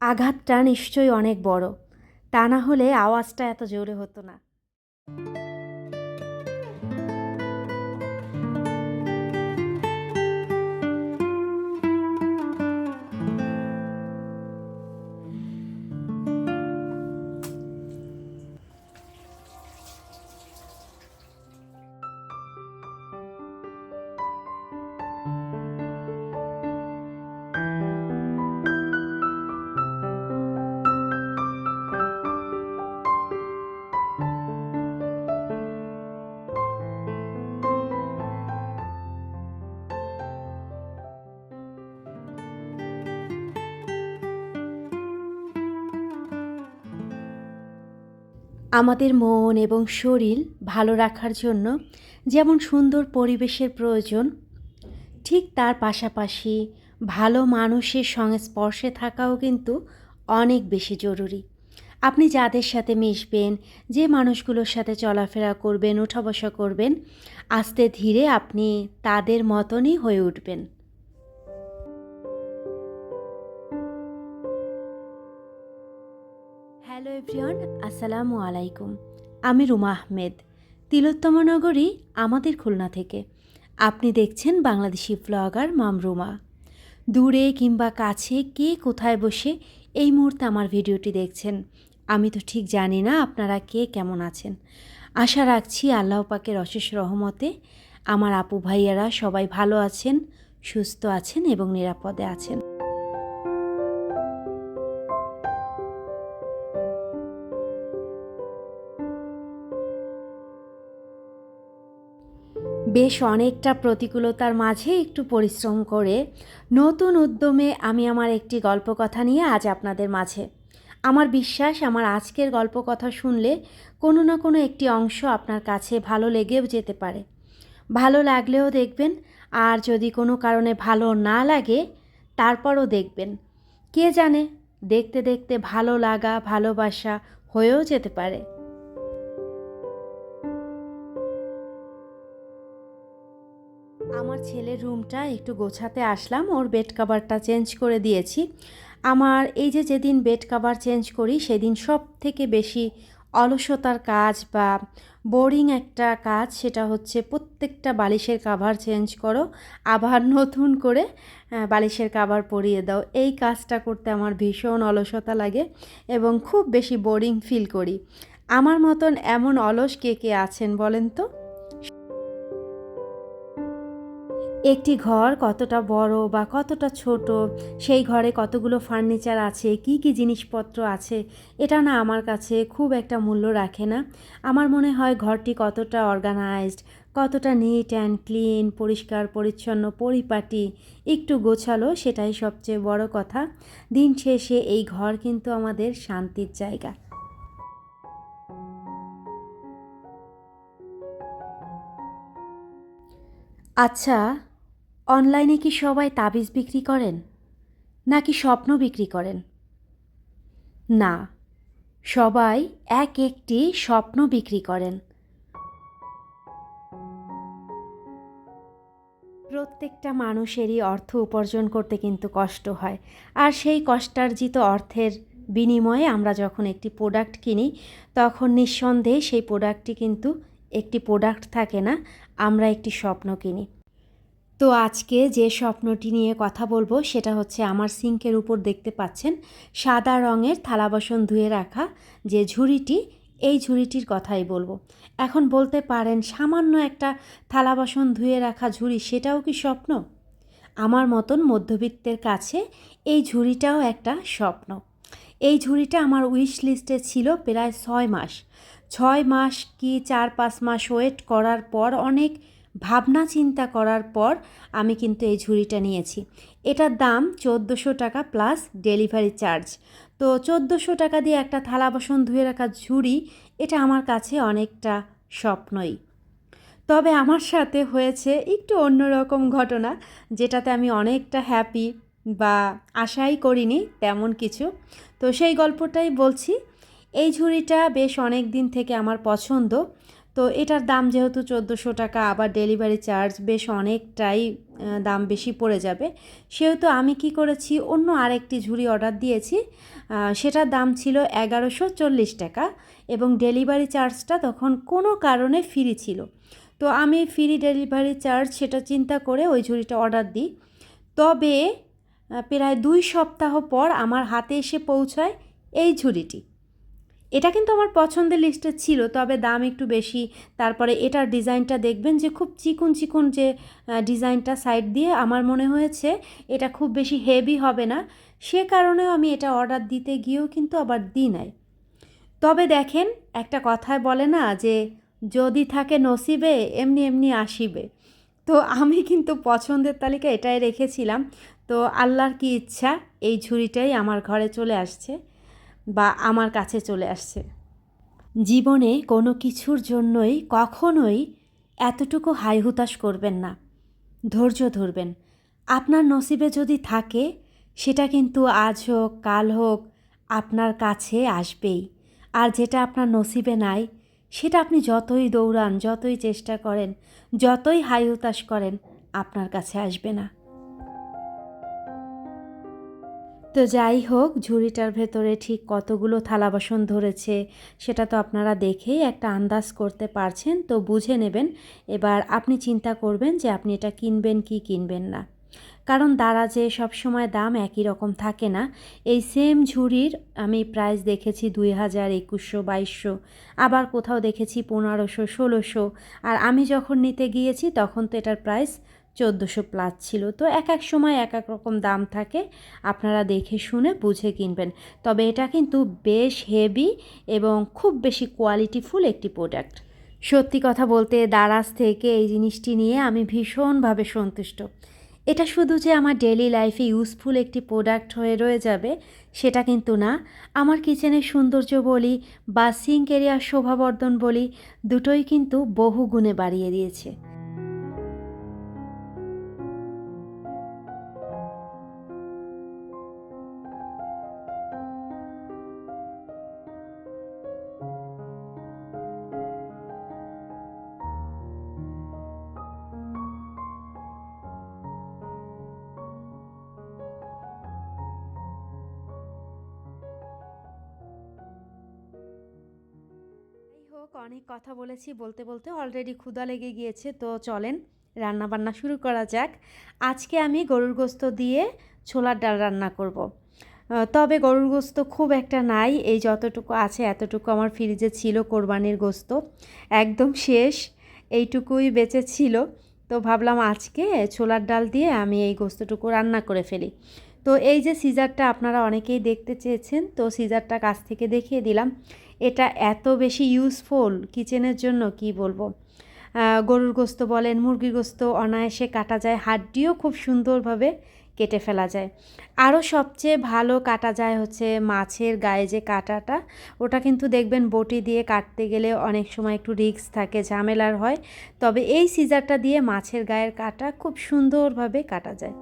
আঘাতটা নিশ্চয়ই অনেক বড়। তা না হলে আওয়াজটা এত জোরে হতো না। আমাদের মন এবং শরীর ভালো রাখার জন্য যেমন সুন্দর পরিবেশের প্রয়োজন, ঠিক তার পাশাপাশি ভালো মানুষের সংস্পর্শে থাকাও কিন্তু অনেক বেশি জরুরি। আপনি যাদের সাথে মিশবেন, যে মানুষগুলোর সাথে চলাফেরা করবেন ওঠা বসা করবেন, আস্তে ধীরে আপনি তাদের মতনই হয়ে উঠবেন। এভরিওয়ান, আসসালামু আলাইকুম। আমি রুমা আহমেদ, তিলোত্তম নগরী, আমাদের খুলনা থেকে। আপনি দেখছেন বাংলাদেশি ব্লগার মাম রুমা। দূরে কিংবা কাছে কে কোথায় বসে এই মুহূর্তে আমার ভিডিওটি দেখছেন, আমি তো ঠিক জানি না আপনারা কে কেমন আছেন। আশা রাখছি আল্লাহ পাকের অশেষ রহমতে আমার আপু ভাইয়ারা সবাই ভালো আছেন, সুস্থ আছেন এবং নিরাপদে আছেন। বেশ অনেকটা প্রতিকূলতার মাঝে একটু পরিশ্রম করে নতুন উদ্যমে আমি আমার একটি গল্পকথা নিয়ে আজ আপনাদের মাঝে। আমার বিশ্বাস, আমার আজকের গল্পকথা শুনলে কোনো না কোনো একটি অংশ আপনার কাছে ভালো লেগেও যেতে পারে। ভালো লাগলেও দেখবেন, আর যদি কোনো কারণে ভালো না লাগে, তারপরও দেখবেন। কে জানে, দেখতে দেখতে ভালো লাগা, ভালোবাসা হয়েও যেতে পারে। আমার ছেলের রুমটা একটু গোছাতে আসলাম, ওর বেড কাভারটা চেঞ্জ করে দিয়েছি। আমার এই যে যেদিন বেড কাভার চেঞ্জ করি, সেদিন সব থেকে বেশি অলসতার কাজ বা বোরিং একটা কাজ সেটা হচ্ছে প্রত্যেকটা বালিশের কাভার চেঞ্জ করো, আবার নতুন করে বালিশের কাভার পরিয়ে দাও। এই কাজটা করতে আমার ভীষণ অলসতা লাগে এবং খুব বেশি বোরিং ফিল করি। আমার মতন এমন অলস কে কে আছেন বলেন তো? একটি ঘর কতটা বড় বা কতটা ছোট, সেই ঘরে কতগুলো ফার্নিচার আছে, কি কি জিনিসপত্র আছে, এটা না আমার কাছে খুব একটা মূল্য রাখে না। আমার মনে হয় ঘরটি কতটা অর্গানাইজড কতটা নিট অ্যান্ড ক্লিন পরিষ্কার, পরিচ্ছন্ন, পরিপাটি, একটু গোছালো, সেটাই সবচেয়ে বড় কথা। দিন শেষে এই ঘর কিন্তু আমাদের শান্তির জায়গা। আচ্ছা অনলাইনে কি সবাই তাবিজ বিক্রি করেন? নাকি স্বপ্ন বিক্রি করেন? না, সবাই এক একটি স্বপ্ন বিক্রি করেন। প্রত্যেকটা মানুষেরই অর্থ উপার্জন করতে কিন্তু কষ্ট হয়। আর সেই কষ্টার্জিত অর্থের বিনিময়ে আমরা যখন একটি প্রোডাক্ট কিনি, তখন নিঃসন্দেহে সেই প্রোডাক্টটি কিন্তু একটি প্রোডাক্ট থাকে না, আমরা একটি স্বপ্ন কিনি। তো আজকে যে স্বপ্নটি নিয়ে কথা বলব, সেটা হচ্ছে আমার সিঙ্কের উপর দেখতে পাচ্ছেন সাদা রঙের থালা বাসন ধুয়ে রাখা যে ঝুড়িটি, এই ঝুড়িটির কথাই বলব। এখন বলতে পারেন সামান্য একটা থালা বাসন ধুয়ে রাখা ঝুড়ি, সেটাও কি স্বপ্ন? আমার মতন মধ্যবিত্তের কাছে এই ঝুড়িটাও একটা স্বপ্ন। এই ঝুড়িটা আমার উইশ লিস্টে ছিল প্রায় ছয় মাস। ছয় মাস কি চার পাঁচ মাস ওয়েট করার পর অনেক ভাবনা চিন্তা করার পর আমি কিন্তু এই ঝুড়িটা নিয়েছি। এটার দাম চোদ্দোশো টাকা প্লাস ডেলিভারি চার্জ তো চোদ্দোশো টাকা দিয়ে একটা থালা বাসন ধুয়ে রাখা ঝুড়ি, এটা আমার কাছে অনেকটা স্বপ্নই। তবে আমার সাথে হয়েছে একটু অন্যরকম ঘটনা, যেটাতে আমি অনেকটা হ্যাপি বা আশাই করিনি তেমন কিছু। তো সেই গল্পটাই বলছি। এই ঝুড়িটা বেশ অনেক দিন থেকে আমার পছন্দ। তো এটার দাম যেহেতু চোদ্দোশো টাকা, আবার ডেলিভারি চার্জ বেশ অনেকটাই দাম বেশি পড়ে যাবে। সেহেতু আমি কি করেছি, অন্য আরেকটি ঝুড়ি অর্ডার দিয়েছি। সেটার দাম ছিল এগারোশো চল্লিশ টাকা এবং ডেলিভারি চার্জটা তখন কোনো কারণে ফ্রি ছিল। তো আমি ফ্রি ডেলিভারি চার্জ সেটা চিন্তা করে ওই ঝুড়িটা অর্ডার দিই। তবে প্রায় দুই সপ্তাহ পর আমার হাতে এসে পৌঁছায় এই ঝুড়িটি। এটা কিন্তু আমার পছন্দের লিস্টে ছিল, তবে দাম একটু বেশি। তারপরে এটার ডিজাইনটা দেখবেন যে খুব চিকন চিকন যে ডিজাইনটা সাইড দিয়ে আমার মনে হয়েছে, এটা খুব বেশি হেভি হবে না। সে কারণেও আমি এটা অর্ডার দিতে গিয়েও কিন্তু আবার দিই নাই। তবে দেখেন, একটা কথায় বলে না যে, যদি থাকে নসিবে, এমনি এমনি আসিবে। তো আমি কিন্তু পছন্দের তালিকা এটাই রেখেছিলাম। তো আল্লাহর কি ইচ্ছা, এই ঝুড়িটাই আমার ঘরে চলে আসছে। বা আমার কাছে চলে আসছে। জীবনে কোনো কিছুর জন্যই কখনোই এতটুকু হাই হুতাশ করবেন না, ধৈর্য ধরবেন। আপনার নসিবে যদি থাকে, সেটা কিন্তু আজ হোক, কাল হোক, আপনার কাছে আসবেই। আর যেটা আপনার নসিবে নাই, সেটা আপনি যতই দৌড়ান, যতই চেষ্টা করেন, যতই হাই হুতাশ করেন, আপনার কাছে আসবে না। তো যাই হোক, ঝুড়িটার ভেতরে ঠিক কতগুলো থালা বাসন ধরেছে, সেটা তো আপনারা দেখেই একটা আন্দাজ করতে পারছেন। তো বুঝে নেবেন, এবার আপনি চিন্তা করবেন যে আপনি এটা কিনবেন কি কিনবেন না। কারণ দারাজে সবসময় দাম একই রকম থাকে না। এই সেম ঝুড়ির আমি প্রাইস দেখেছি দুই হাজার একুশশো বাইশশো, আবার কোথাও দেখেছি পনেরোশো, ষোলোশো, আর আমি যখন নিতে গিয়েছি তখন তো এটার প্রাইস চোদ্দোশো প্লাস ছিল। তো এক এক সময় এক এক রকম দাম থাকে। আপনারা দেখে শুনে বুঝে কিনবেন। তবে এটা কিন্তু বেশ হেভি এবং খুব বেশি কোয়ালিটিফুল একটি প্রোডাক্ট সত্যি কথা বলতে দারাজ থেকে এই জিনিসটি নিয়ে আমি ভীষণভাবে সন্তুষ্ট। এটা শুধু যে আমার ডেলি লাইফে ইউজফুল একটি প্রোডাক্ট হয়ে রয়ে যাবে, সেটা কিন্তু না। আমার কিচেনের সৌন্দর্য বলি বা সিঙ্ক এরিয়ার শোভাবর্ধন বলি, দুটোই কিন্তু বহু গুণে বাড়িয়ে দিয়েছে। হোক, অনেক কথা বলেছি, বলতে বলতে অলরেডি ক্ষুদা লেগে গিয়েছে। তো চলেন রান্না বান্না শুরু করা যাক। আজকে আমি গরুর গোস্ত দিয়ে ছোলার ডাল রান্না করব। তবে গরুর গোস্ত খুব একটা নাই, এই যতটুকু আছে এতটুকু আমার ফ্রিজে ছিল কোরবানির গোস্ত। একদম শেষ, এইটুকুই বেঁচে ছিল। তো ভাবলাম আজকে ছোলার ডাল দিয়ে আমি এই গোস্তটুকু রান্না করে ফেলি। তো এই যে সিজারটা আপনারা অনেকেই দেখতে চেয়েছেন, তো সিজারটা কাছ থেকে দেখিয়ে দিলাম। এটা এত বেশি ইউজফুল কিচেনের জন্য, কি বলব? গরুর গোস্ত বলেন, মুরগির গোস্ত, অনায়াসে কাটা যায়, হাড্ডিও খুব সুন্দরভাবে কেটে ফেলা যায়। আরও সবচেয়ে ভালো কাটা যায় হচ্ছে মাছের গায়ে যে কাটাটা, ওটা কিন্তু দেখবেন বটি দিয়ে কাটতে গেলে অনেক সময় একটু রিস্ক থাকে, ঝামেলার হয়। তবে এই সিজারটা দিয়ে মাছের গায়ের কাটা খুব সুন্দরভাবে কাটা যায়।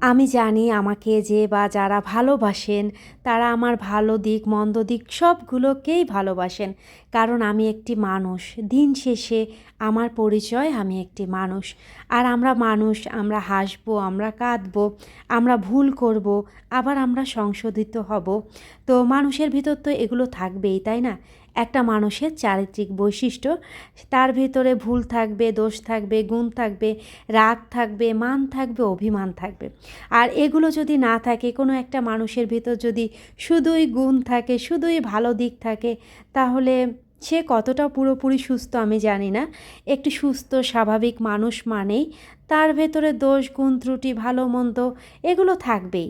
আমি জানি আমাকে যে বা যারা ভালোবাসেন, তারা আমার ভালো দিক, মন্দ দিক সবগুলোকেই ভালোবাসেন। কারণ আমি একটি মানুষ। দিন শেষে আমার পরিচয় আমি একটি মানুষ। আর আমরা মানুষ, আমরা হাসবো, আমরা কাঁদবো, আমরা ভুল করব, আবার আমরা সংশোধিত হব। তো মানুষের ভিতর তো এগুলো থাকবেই, তাই না? একটা মানুষের চারিত্রিক বৈশিষ্ট্য। তার ভিতরে ভুল থাকবে, দোষ থাকবে, গুণ থাকবে, রাগ থাকবে, মান থাকবে, অভিমান থাকবে। আর এগুলো যদি না থাকে, কোনো একটা মানুষের ভিতর যদি শুধুই গুণ থাকে, শুধুই ভালো দিক থাকে, তাহলে সে কতটা পুরোপুরি সুস্থ আমি জানি না। একটি সুস্থ, স্বাভাবিক মানুষ মানেই তার ভেতরে দোষ, গুণ, ত্রুটি, ভালো, মন্দ এগুলো থাকবেই।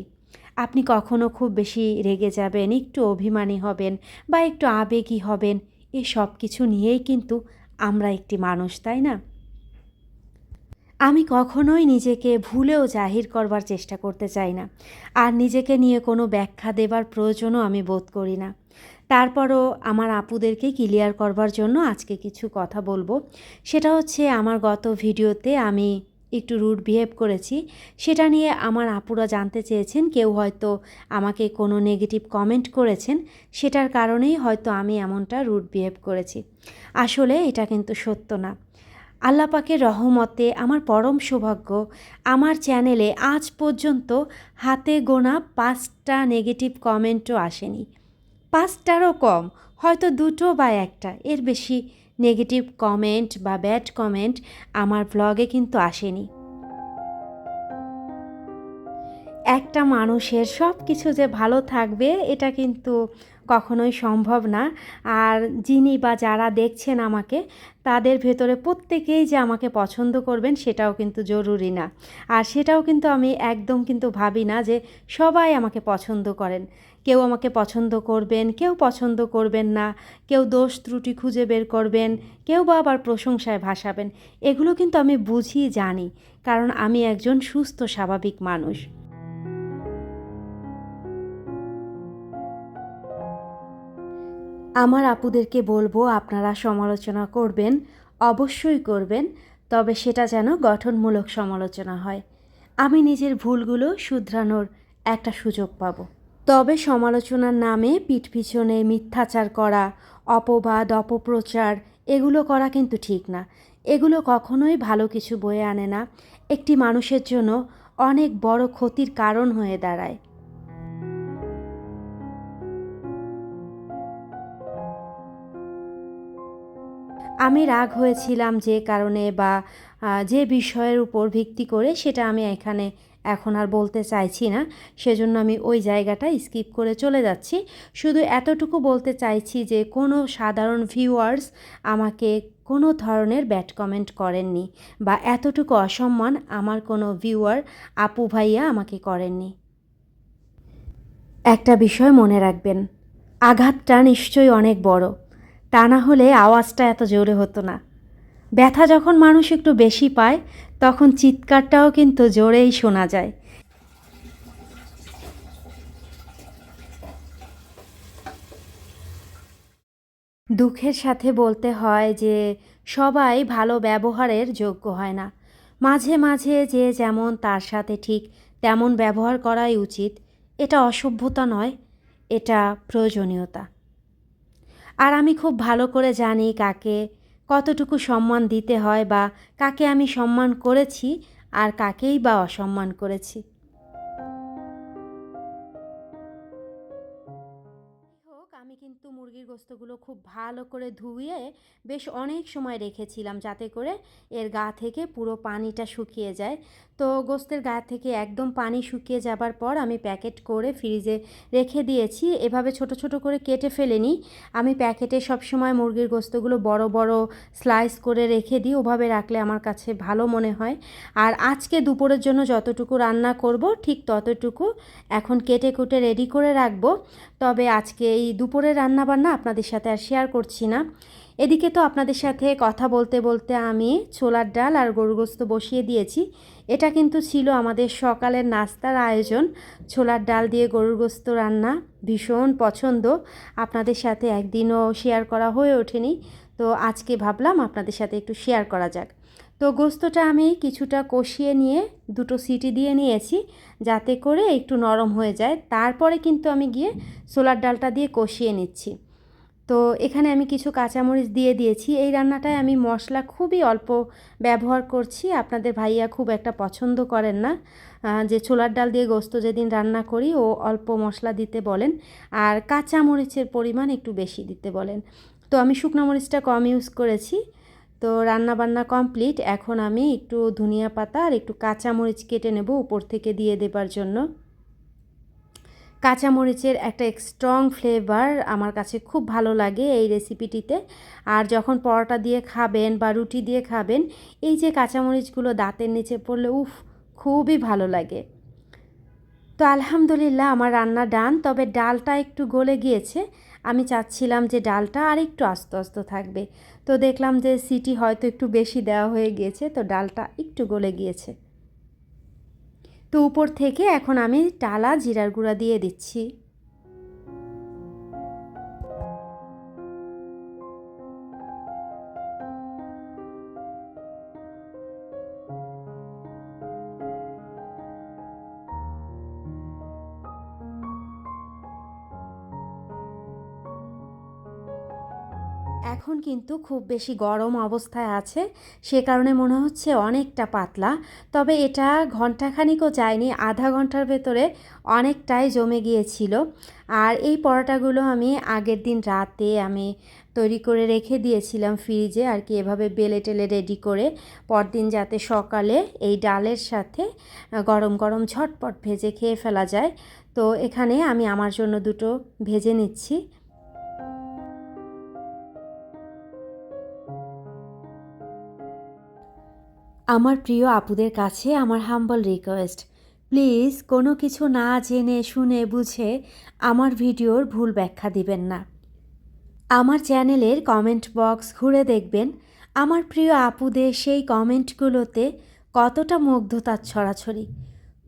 আপনি কখনো খুব বেশি রেগে যাবেন, একটু অভিমানী হবেন বা একটু আবেগী হবেন এই সব কিছু নিয়েই কিন্তু আমরা একটি মানুষ, তাই না? আমি কখনোই নিজেকে ভুলেও জাহির করবার চেষ্টা করতে চাই না। আর নিজেকে নিয়ে কোনো ব্যাখ্যা দেবার প্রয়োজনও আমি বোধ করি না। তারপরও আমার আপুদেরকে ক্লিয়ার করবার জন্য আজকে কিছু কথা বলব। সেটা হচ্ছে, আমার গত ভিডিওতে আমি একটু রুড বিহেভ করেছি, সেটা নিয়ে আমার আপুরা জানতে চেয়েছেন, কেউ হয়তো আমাকে কোনো নেগেটিভ কমেন্ট করেছেন, সেটার কারণেই হয়তো আমি এমনটা রুড বিহেভ করেছি। আসলে এটা কিন্তু সত্য না। আল্লাহ পাকের রহমতে আমার পরম সৌভাগ্য, আমার চ্যানেলে আজ পর্যন্ত হাতে গোনা পাঁচটা নেগেটিভ কমেন্টও আসেনি। পাঁচটারও কম, হয়তো দুটো বা একটা, এর বেশি নেগেটিভ কমেন্ট বা ব্যাড কমেন্ট আমার ব্লগে কিন্তু আসেনি। একটা মানুষের সব কিছু যে ভালো থাকবে, এটা কিন্তু কখনোই সম্ভব না। আর যিনি বা যারা দেখছেন আমাকে, তাদের ভেতরে প্রত্যেকেই যে আমাকে পছন্দ করবেন, সেটাও কিন্তু জরুরি না। আর সেটাও কিন্তু আমি একদম কিন্তু ভাবি না যে সবাই আমাকে পছন্দ করেন। কেউ আমাকে পছন্দ করবেন, কেউ পছন্দ করবেন না, কেউ দোষ ত্রুটি খুঁজে বের করবেন, কেউ বা আবার প্রশংসায় ভাসাবেন, এগুলো কিন্তু আমি বুঝি, জানি, কারণ আমি একজন সুস্থ, স্বাভাবিক মানুষ। আমার আপুদেরকে বলব, আপনারা সমালোচনা করবেন, অবশ্যই করবেন, তবে সেটা যেন গঠনমূলক সমালোচনা হয়। আমি নিজের ভুলগুলো শুধরানোর একটা সুযোগ পাবো। তবে সমালোচনার নামে পিঠ পিছনে মিথ্যাচার করা, অপবাদ, অপপ্রচার, এগুলো করা কিন্তু ঠিক না। এগুলো কখনোই ভালো কিছু বয়ে আনে না। একটি মানুষের জন্য অনেক বড় ক্ষতির কারণ হয়ে দাঁড়ায়। আমি রাগ হয়েছিলাম যে কারণে বা যে বিষয়ের উপর ভিত্তি করে সেটা আমি এখানে এখন আর বলতে চাইছি না। সেজন্য আমি ওই জায়গাটা স্কিপ করে চলে যাচ্ছি। শুধু এতটুকু বলতে চাইছি যে, কোনো সাধারণ ভিউয়ার্স আমাকে কোনো ধরনের ব্যাড কমেন্ট করেননি বা এতটুকু অসম্মান আমার কোনো ভিউয়ার আপু ভাইয়া আমাকে করেননি। একটা বিষয় মনে রাখবেন, আঘাতটা নিশ্চয়ই অনেক বড়। তা না হলে আওয়াজটা এত জোরে হতো না। ব্যথা যখন মানুষ একটু বেশি পায়, তখন চিৎকারটাও কিন্তু জোরেই শোনা যায়। দুঃখের সাথে বলতে হয় যে, সবাই ভালো ব্যবহারের যোগ্য হয় না। মাঝে মাঝে যে যেমন তার সাথে ঠিক তেমন ব্যবহার করাই উচিত, এটা অসভ্যতা নয়, এটা প্রয়োজনীয়তা। আর আমি খুব ভালো করে জানি কাকে কতটুকু সম্মান দিতে হয় বা কাকে আমি সম্মান করেছি আর কাকেই বা অসম্মান করেছি। গোস্তগুলো খুব ভালো করে ধুয়ে বেশ অনেক সময় রেখেছিলাম যাতে করে এর গা থেকে পুরো পানিটা শুকিয়ে যায়। তো গোস্তের গা থেকে একদম পানি শুকিয়ে যাবার পর আমি প্যাকেট করে ফ্রিজে রেখে দিয়েছি। এভাবে ছোট ছোট করে কেটে ফেলেনি। আমি প্যাকেটে সবসময় মুরগির গোস্তগুলো বড় বড় স্লাইস করে রেখে দিই, ওভাবে রাখলে আমার কাছে ভালো মনে হয়। আর আজকে দুপুরের জন্য যতটুকু রান্না করব ঠিক ততটুকু এখন কেটে কুটে রেডি করে রাখব। তবে আজকে এই দুপুরের রান্নাবান্না আপনাদের সাথে আর শেয়ার করছি না। এদিকে তো আপনাদের সাথে কথা বলতে বলতে আমি ছোলার ডাল আর গরুগোস্ত বসিয়ে দিয়েছি। এটা কিন্তু ছিল আমাদের সকালের নাস্তার আয়োজন। ছোলার ডাল দিয়ে গরুর গোস্ত রান্না ভীষণ পছন্দ। আপনাদের সাথে একদিনও শেয়ার করা হয়ে ওঠেনি। তো আজকে ভাবলাম আপনাদের সাথে একটু শেয়ার করা যাক। তো গোস্তটা আমি কিছুটা কষিয়ে নিয়ে দুটো সিটি দিয়ে নিয়েছি, যাতে করে একটু নরম হয়ে যায়। তারপরে কিন্তু আমি গিয়ে সোলার ডালটা দিয়ে কষিয়ে নিচ্ছি। তো এখানে আমি কিছু কাঁচামরিচ দিয়ে দিয়েছি। এই রান্নাটায় আমি মশলা খুবই অল্প ব্যবহার করছি। আপনাদের ভাইয়া খুব একটা পছন্দ করেন না। যে ছোলার ডাল দিয়ে গোস্ত যেদিন রান্না করি, ও অল্প মশলা দিতে বলেন। আর কাঁচামরিচের পরিমাণ একটু বেশি দিতে বলেন। তো আমি শুকনো মরিচটা কম ইউজ করেছি। তো রান্না বান্না কমপ্লিট এখন আমি একটু ধনিয়া পাতা আর একটু কাঁচামরিচ কেটে নেব উপর থেকে দিয়ে দেবার জন্য। কাঁচামরিচের একটা স্ট্রং ফ্লেভার আমার কাছে খুব ভালো লাগে এই রেসিপিটিতে আর যখন পরোটা দিয়ে খাবেন বা রুটি দিয়ে খাবেন, এই যে কাঁচামরিচগুলো দাঁতের নিচে পড়লে, উফ, খুবই ভালো লাগে। তো আলহামদুলিল্লাহ, আমার রান্না ডান তবে ডালটা একটু গলে গিয়েছে। আমি চাচ্ছিলাম যে ডালটা আর একটু আস্তে আস্তে থাকবে। তো দেখলাম যে সিটি হয়তো একটু বেশি দেওয়া হয়ে গিয়েছে, তো ডালটা একটু গলে গিয়েছে। তো উপর থেকে এখন আমি টালা, জিরার গুঁড়া দিয়ে দিচ্ছি। কিন্তু খুব বেশি গরম অবস্থায় আছে। সে কারণে মনে হচ্ছে অনেকটা পাতলা। তবে এটা ঘন্টাখানিকও যায়নি, আধা ঘণ্টার ভেতরে অনেকটাই জমে গিয়েছিল। আর এই পরোটাগুলো আমি আগের দিন রাতে আমি তৈরি করে রেখে দিয়েছিলাম ফ্রিজে আর কি, এভাবে বেলে টেলে রেডি করে পরদিন যাতে সকালে এই ডালের সাথে গরম গরম ঝটপট ভেজে খেয়ে ফেলা যায়। তো এখানে আমি আমার জন্য দুটো ভেজে নিচ্ছি। আমার প্রিয় আপুদের কাছে আমার হাম্বল রিকোয়েস্ট প্লিজ কোনো কিছু না জেনে, শুনে, বুঝে আমার ভিডিওর ভুল ব্যাখ্যা দিবেন না। আমার চ্যানেলের কমেন্ট বক্স ঘুরে দেখবেন। আমার প্রিয় আপুদের সেই কমেন্টগুলোতে কতটা মুগ্ধতার ছড়াছড়ি,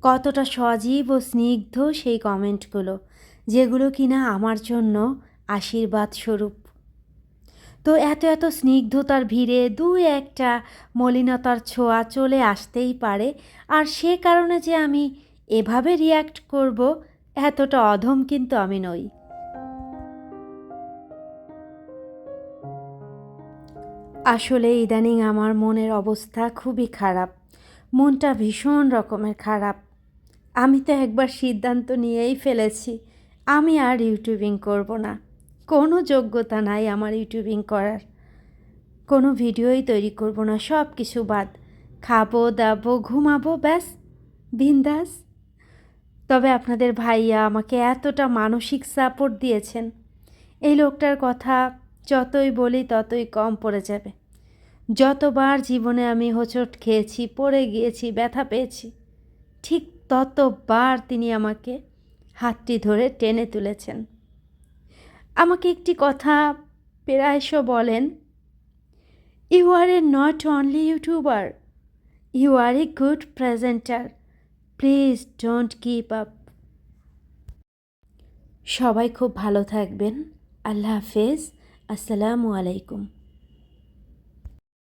কতটা সজীব ও স্নিগ্ধ সেই কমেন্টগুলো যেগুলো কিনা আমার জন্য আশীর্বাদ স্বরূপ তো এত এত স্নিগ্ধতার ভিড়ে দু একটা মলিনতার ছোঁয়া চলে আসতেই পারে। আর সে কারণে যে আমি এভাবে রিয়্যাক্ট করব, এতটা অধম কিন্তু আমি নই। আসলে ইদানিং আমার মনের অবস্থা খুবই খারাপ। মনটা ভীষণ রকমের খারাপ। আমি তো একবার সিদ্ধান্ত নিয়েই ফেলেছি। আমি আর ইউটিউবিং করব না। কোনো যোগ্যতা নাই আমার ইউটিউবিং করার। কোনো ভিডিওই তৈরি করব না সব কিছু বাদ। খাব, দাবো, ঘুমাবো, ব্যাস, বিন্দাস। তবে আপনাদের ভাইয়া আমাকে এতটা মানসিক সাপোর্ট দিয়েছেন। এই লোকটার কথা যতই বলি ততই কম পড়ে যাবে। যতবার জীবনে আমি হোঁচট খেয়েছি, পড়ে গিয়েছি, ব্যথা পেয়েছি, ঠিক ততবার তিনি আমাকে হাতটি ধরে টেনে তুলেছেন। আমাকে একটি কথা প্রায়শ বলেন you are a not only YouTuber you are a good presenter please don't keep up সবাই খুব ভালো থাকবেন, আল্লাহ হাফেজ, আসসালামু আলাইকুম।